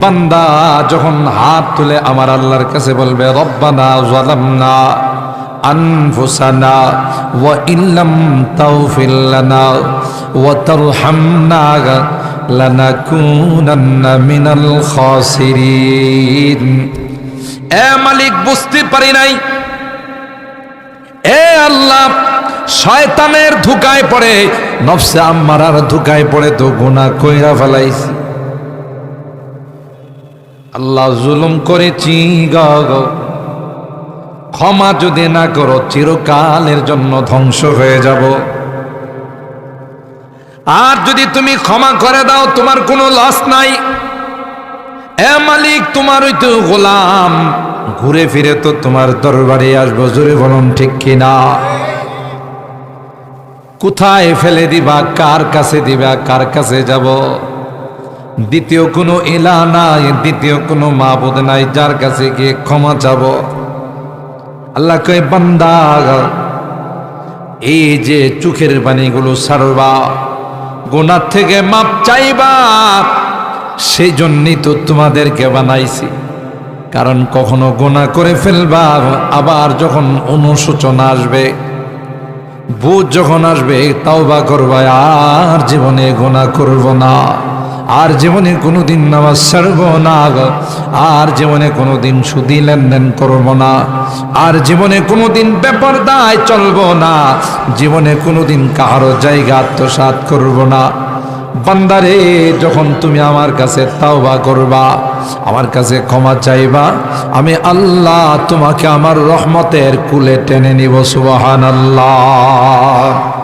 বান্দা যখন হাত তুলে আমার আল্লাহর কাছে বলবে, রব্বানা জালামনা আনফুসানা ওয়া ইল্লাম তাগফির লানা ওয়া তারহামনা লানাকুনান্না মিনাল খাসিরিন। এ মালিক, বুঝতে পারি নাই। এ আল্লাহ শয়তানের ধুকায় পড়ে, নফসে আম্মারার ধুকায় পড়ে তো গুনাহ কইরা ফেলাইছি। আল্লাহ জুলুম করেছি গ। ক্ষমা যদি না করো, চিরকালের জন্য ধ্বংস হয়ে যাব। আর যদি তুমি ক্ষমা করে দাও, তোমার কোনো লস নাই। এ মালিক, তোমার ওই তো গোলাম। ঘুরে ফিরে তো তোমার দরবারে আসব, জোরে বলুন ঠিক কিনা? কোথায় ফেলে দিবা, কার কাছে দিবা, কার কাছে যাব? দ্বিতীয় কোনো এলা নাই, দ্বিতীয় কোনো মাবুদ নাই, যার কাছে গিয়ে ক্ষমা চাব। আল্লাহ কয়, বান্দা, এই যে চোখের বাণীগুলো সারবা গোনার থেকে মাপ চাইবা সেই জন্যই তো তোমাদেরকে বানাইছি। কারণ কখনো গোনা করে ফেলবা, আবার যখন অনুশোচনা আসবে বুধ যখন আসবে তাও বা করবা, আর জীবনে গোনা করব না। আর জীবনে কোনোদিন নামাজ ছাড়ব না আর জীবনে কোনোদিন সুদি লেনদেন করব না। আর জীবনে কোনোদিন ব্যাপার দায় চলব না। জীবনে কোনোদিন কাহারো জায়গা আত্মসাত করব না। বান্দারে, যখন তুমি আমার কাছে তাওবা করবা, আমার কাছে ক্ষমা চাইবা, আমি আল্লাহ তোমাকে আমার রহমতের কুলে টেনে নিব সুবাহান আল্লাহ